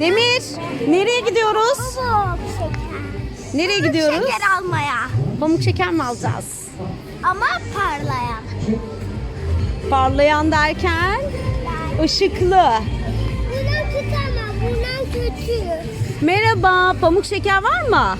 Demir, nereye gidiyoruz? Pamuk şeker. Nereye gidiyoruz? Şeker almaya. Pamuk şeker mi alacağız? Ama parlayan. Parlayan derken ışıklı. Bundan kötü ama bundan kötü. Merhaba, pamuk şeker var mı?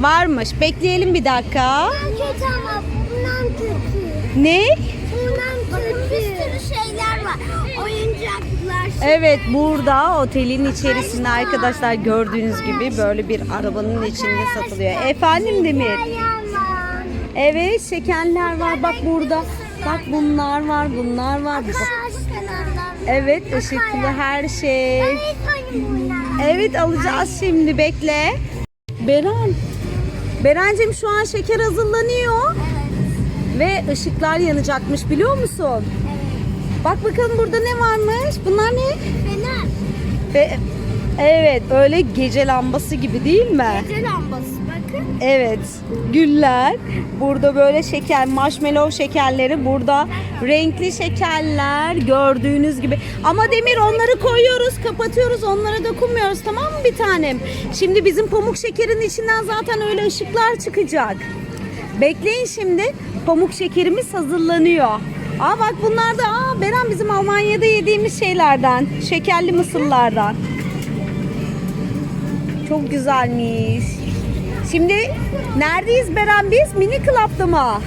Varmış. Bekleyelim bir dakika. Bundan kötü ama bundan kötü. Ne? Bundan kötü. Bakın bir sürü şeyler var. Oyuncaklar. Evet burada otelin içerisinde arkadaşlar gördüğünüz gibi böyle bir arabanın içinde satılıyor. Efendim Demir? Evet şekerler var bak burada. Bak bunlar var bunlar var. Evet ışıklı her şey. Evet alacağız şimdi bekle. Beren. Berencim şu an şeker hazırlanıyor. Evet. Ve ışıklar yanacakmış biliyor musun? Evet. Bak bakalım burada ne varmış? Bunlar ne? Fener. Ve evet öyle gece lambası gibi değil mi? Gece lambası bakın. Evet. Güller. Burada böyle şeker, marshmallow şekerleri. Burada renkli şekerler gördüğünüz gibi. Ama Demir onları koyuyoruz, kapatıyoruz. Onlara dokunmuyoruz tamam mı bir tanem? Şimdi bizim pamuk şekerin içinden zaten öyle ışıklar çıkacak. Bekleyin şimdi. Pamuk şekerimiz hazırlanıyor. Aa bak bunlar da aa Beren bizim Almanya'da yediğimiz şeylerden. Şekerli mısırlardan. Çok güzelmiş. Şimdi neredeyiz Beren biz? Mini Club'da mı?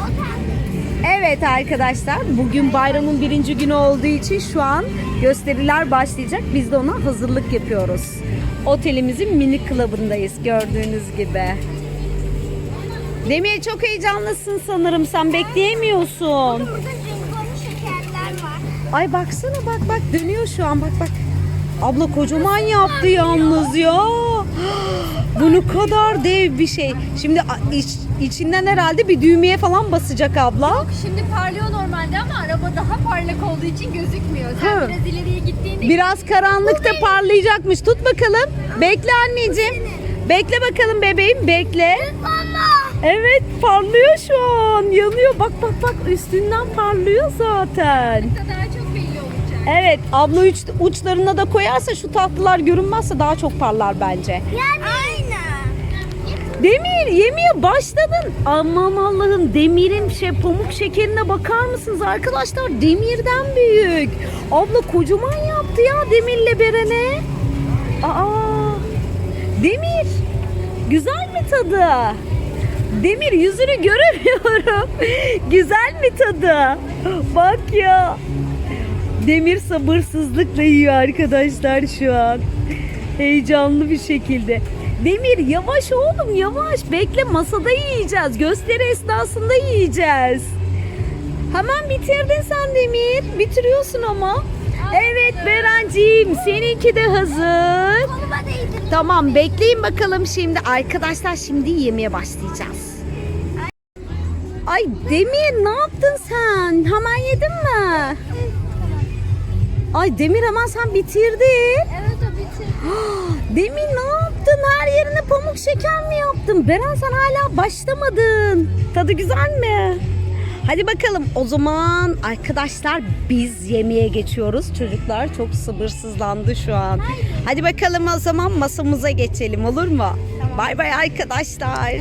Evet arkadaşlar bugün bayramın birinci günü olduğu için şu an gösteriler başlayacak. Biz de ona hazırlık yapıyoruz. Otelimizin mini club'ındayız gördüğünüz gibi. Demir çok heyecanlısın sanırım sen bekleyemiyorsun. Burada jelibon şekerler var. Ay baksana bak bak dönüyor şu an bak bak. Abla kocaman yaptı yalnız ya. Bu ne kadar dev bir şey. Şimdi iç, içinden herhalde bir düğmeye falan basacak abla. Şimdi parlıyor normalde ama araba daha parlak olduğu için gözükmüyor. Sen Ha. biraz ileriye gittiğinde Biraz karanlıkta parlayacakmış. Tut bakalım. Bekle anneciğim. Bekle bakalım bebeğim bekle. Mama. Evet parlıyor şu an. Yanıyor. Bak bak bak üstünden parlıyor zaten. daha çok belli olacak. Evet abla uç, uçlarına da koyarsa şu tatlılar görünmezse daha çok parlar bence. Yani. Aynen. Demir yemeye başladın. Aman Allah'ım demirin şey pamuk şekerine bakar mısınız arkadaşlar? Demirden büyük. Abla kocaman yaptı ya Demir'le Beren'e. Aa, Demir güzel mi tadı? Demir yüzünü göremiyorum. güzel mi tadı? Bak ya. Demir sabırsızlıkla yiyor arkadaşlar şu an. Heyecanlı bir şekilde. Demir yavaş oğlum yavaş. Bekle masada yiyeceğiz. Gösteri esnasında yiyeceğiz. Hemen bitirdin sen Demir. Bitiriyorsun ama. Evet Berenciğim seninki de hazır. Tamam bekleyin bakalım şimdi. Arkadaşlar şimdi yemeye başlayacağız. Ay Demir ne yaptın sen? Hemen yedin mi? Ay Demir hemen sen bitirdin. Evet o bitir. Demir ne yaptın? Her yerine pamuk şeker mi yaptın? Beren sen hala başlamadın. Tadı güzel mi? Hadi bakalım o zaman arkadaşlar biz yemeğe geçiyoruz. Çocuklar çok sabırsızlandı şu an. Hadi bakalım o zaman masamıza geçelim olur mu? Bay bay arkadaşlar.